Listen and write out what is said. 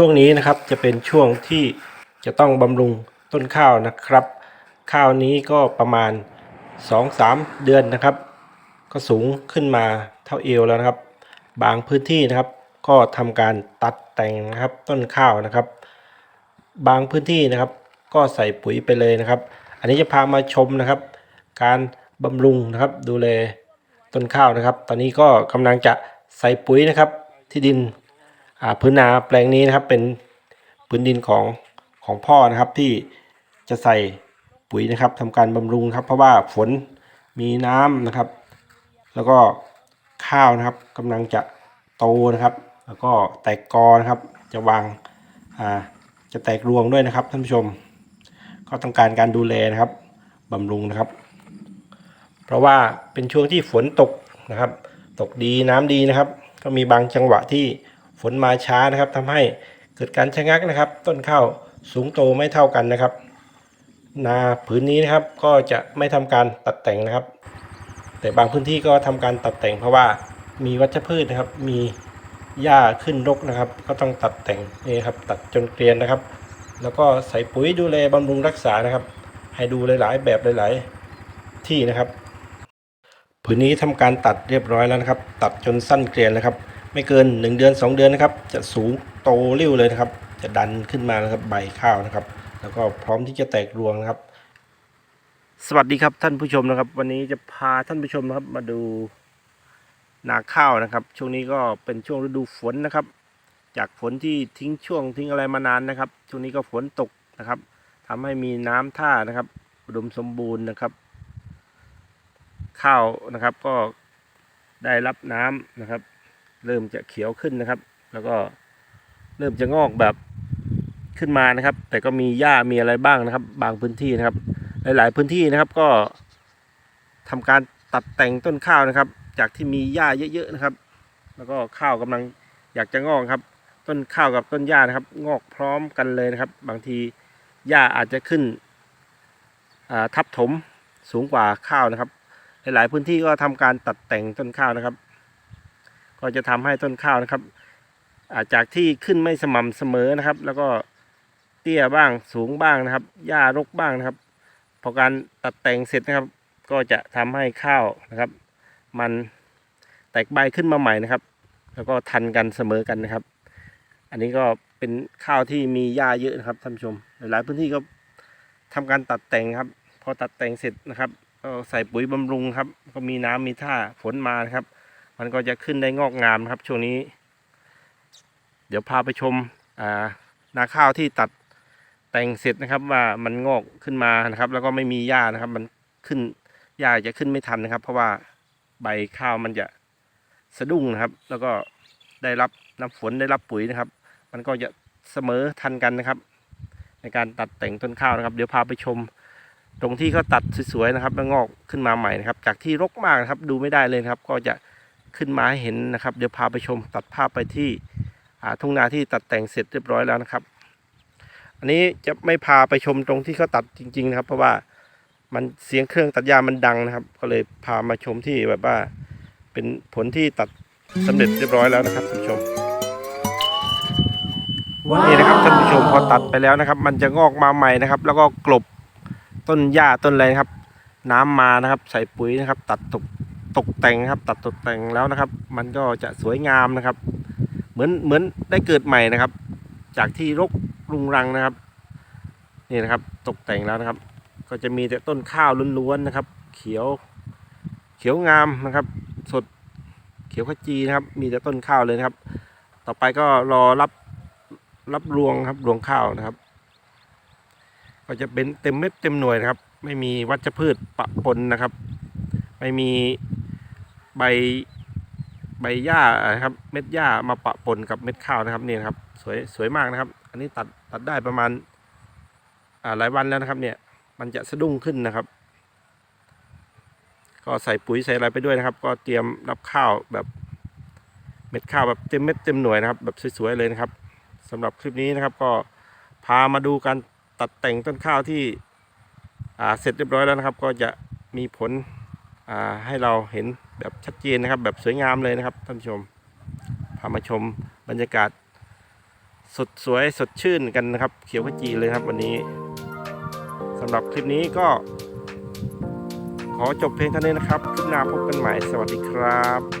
ช่วงนี้นะครับจะเป็นช่วงที่จะต้องบำรุงต้นข้าวนะครับ ข้าวนี้ก็ประมาณ 2-3 เดือนนะครับ ก็สูงขึ้นมาเท่าเอวแล้วนะครับ บางพื้นที่นะครับ ก็ทำการตัดแต่งนะครับต้นข้าวนะครับ บางพื้นที่นะครับ ก็ใส่ปุ๋ยไปเลยนะครับ อันนี้จะพามาชมนะครับ การบำรุงนะครับดูแลต้นข้าวนะครับ ตอนนี้ก็กำลังจะใส่ปุ๋ยนะครับ ที่ดิน พื้นนาแปลงนี้นะครับเป็นพื้นดินของของพ่อนะครับที่จะใส่ปุ๋ยนะครับทำการบำรุงครับ เพราะว่าฝนมีน้ำนะครับ แล้วก็ข้าวนะครับกำลังจะโตนะครับ แล้วก็แตกกอนะครับ จะวางอ่าจะแตกรวงด้วยนะครับท่านผู้ชม ก็ต้องการการดูแลนะครับบำรุงนะครับ เพราะว่าเป็นช่วงที่ฝนตกนะครับ ตกดีน้ำดีนะครับ ก็มีบางจังหวะที่ ฝนมาช้านะครับทำให้เกิดการชะงักนะครับ ต้นข้าวสูงโตไม่เท่ากันนะครับ นาผืนนี้นะครับก็จะไม่ทำการตัดแต่งนะครับ แต่บางพื้นที่ก็ทำการตัดแต่งเพราะว่ามีวัชพืชนะครับ มีหญ้าขึ้นรกนะครับ ก็ต้องตัดแต่งนี่ครับ ตัดจนเกลียนนะครับ แล้วก็ใส่ปุ๋ยดูแลบำรุงรักษานะครับ ให้ดูหลาย ๆ แบบหลาย ๆ ที่นะครับ ผืนนี้ทำการตัดเรียบร้อยแล้วนะครับ ตัดจนสั้นเกลียนนะครับ ไม่เกิน 1 เดือน 2 เดือนนะครับ จะสูงโตเร็วเลยนะครับ จะดันขึ้นมานะครับใบข้าวนะครับ แล้วก็พร้อมที่จะแตกรวงนะครับ สวัสดีครับท่านผู้ชมนะครับ วันนี้จะพาท่านผู้ชมนะครับ มาดูนาข้าวนะครับ ช่วงนี้ก็เป็นช่วงฤดูฝนนะครับ จากฝนที่ทิ้งช่วงทิ้งอะไรมานานนะครับ ช่วงนี้ก็ฝนตกนะครับทำให้มีน้ำท่านะครับอุดมสมบูรณ์นะครับ ข้าวนะครับก็ได้รับน้ำนะครับ เริ่มจะเขียวขึ้นนะครับ แล้วก็เริ่มจะงอกแบบขึ้นมานะครับ แต่ก็มีหญ้ามีอะไรบ้างนะครับ บางพื้นที่นะครับ หลาย ๆ พื้นที่นะครับก็ทำการตัดแต่งต้นข้าวนะครับ จากที่มีหญ้าเยอะ ๆ นะครับ แล้วก็ข้าวกำลังอยากจะงอกครับ ต้นข้าวกับต้นหญ้านะครับ งอกพร้อมกันเลยนะครับ บางทีหญ้าอาจจะขึ้นทับถมสูงกว่าข้าวนะครับ หลาย ๆ พื้นที่ก็ทำการตัดแต่งต้นข้าวนะครับ ก็จะทำให้ต้นข้าวนะครับอาจากที่ขึ้นไม่สม่ำเสมอนะครับ แล้วก็เตี้ยบ้างสูงบ้างนะครับหญ้ารกบ้างนะครับ พอการตัดแต่งเสร็จนะครับ ก็จะทำให้ข้าวนะครับ มันแตกใบขึ้นมาใหม่นะครับ แล้วก็ทันกันเสมอกันนะครับ อันนี้ก็เป็นข้าวที่มีหญ้าเยอะนะครับท่านผู้ชม หลายพื้นที่ก็ทำการตัดแต่งครับพอตัดแต่งเสร็จนะครับก็ใส่ปุ๋ยบำรุงครับ ก็มีน้ำมีท่าฝนมานะครับ มันก็จะขึ้นได้งอกงามครับช่วงนี้ เดี๋ยวพาไปชมนาข้าวที่ตัดแต่งเสร็จนะครับว่ามันงอกขึ้นมานะครับ แล้วก็ไม่มีหญ้านะครับ มันขึ้นหญ้าจะขึ้นไม่ทันนะครับ เพราะว่าใบข้าวมันจะสะดุ้งนะครับ แล้วก็ได้รับน้ำฝนได้รับปุ๋ยนะครับ มันก็จะเสมอทันกันนะครับ ในการตัดแต่งต้นข้าวนะครับ เดี๋ยวพาไปชม ตรงที่เขาตัดสวยๆนะครับ แล้วงอกขึ้นมาใหม่นะครับ จากที่รกมากนะครับ ดูไม่ได้เลยครับ ก็จะ ขึ้นมาให้เห็นนะครับ เดี๋ยวพาไปชมตัดภาพไปที่อ่าทุ่งนาที่ตัดแต่งเสร็จเรียบร้อยแล้วนะครับ อันนี้จะไม่พาไปชมตรงที่เขาตัดจริง ๆ นะครับ เพราะว่ามันเสียงเครื่องตัดหญ้ามันดังนะครับ ก็เลยพามาชมที่แบบว่า เป็นผลที่ตัดสำเร็จเรียบร้อยแล้วนะครับท่านผู้ชมนี่นะครับท่านผู้ชมพอตัดไปแล้วนะครับ มันจะงอกมาใหม่นะครับ แล้วก็กลบต้นหญ้าต้นอะไรนะครับ น้ำมานะครับ ใส่ปุ๋ยนะครับ ตัดตก ตกแต่งนะครับ ตัดตกแต่งแล้วนะครับ มันก็จะสวยงามนะครับ เหมือนเหมือนได้เกิดใหม่นะครับ จากที่รกรุงรังนะครับนี่นะครับ ตกแต่งแล้วนะครับ ก็จะมีแต่ต้นข้าวล้วนๆนะครับ เขียวเขียวงามนะครับ สดเขียวขจีนะครับ มีแต่ต้นข้าวเลยนะครับ ต่อไปก็รอรับรับรวงครับรวงข้าวนะครับ ก็จะเป็นเต็มเม็ดเต็มหน่วยนะครับ ไม่มีวัชพืชปะปนนะครับ ไม่มี ใบใบหญ้านะครับ เม็ดหญ้ามาปะปนกับเม็ดข้าวนะครับนี่นะครับ สวยสวยมากนะครับ อันนี้ตัดตัดได้ประมาณหลายวันแล้วนะครับ เนี่ย มันจะสะดุ้งขึ้นนะครับ ก็ใส่ปุ๋ยใส่อะไรไปด้วยนะครับ ก็เตรียมรับข้าวแบบเม็ดข้าวแบบเต็มเม็ดเต็มหน่วยนะครับ แบบสวยๆเลยนะครับสำหรับคลิปนี้นะครับ ก็พามาดูการตัดแต่งต้นข้าวที่เสร็จเรียบร้อยแล้วนะครับ ก็จะมีผลให้เราเห็น แบบชัดเจนนะครับ แบบสวยงามเลยนะครับท่านผู้ชมพามาชมบรรยากาศ สดสวยสดชื่นกันนะครับ เขียวขจีเลยครับ วันนี้สำหรับคลิปนี้ก็ ขอจบเพลงเท่านี้นะครับคลิปหน้าพบกันใหม่สวัสดีครับ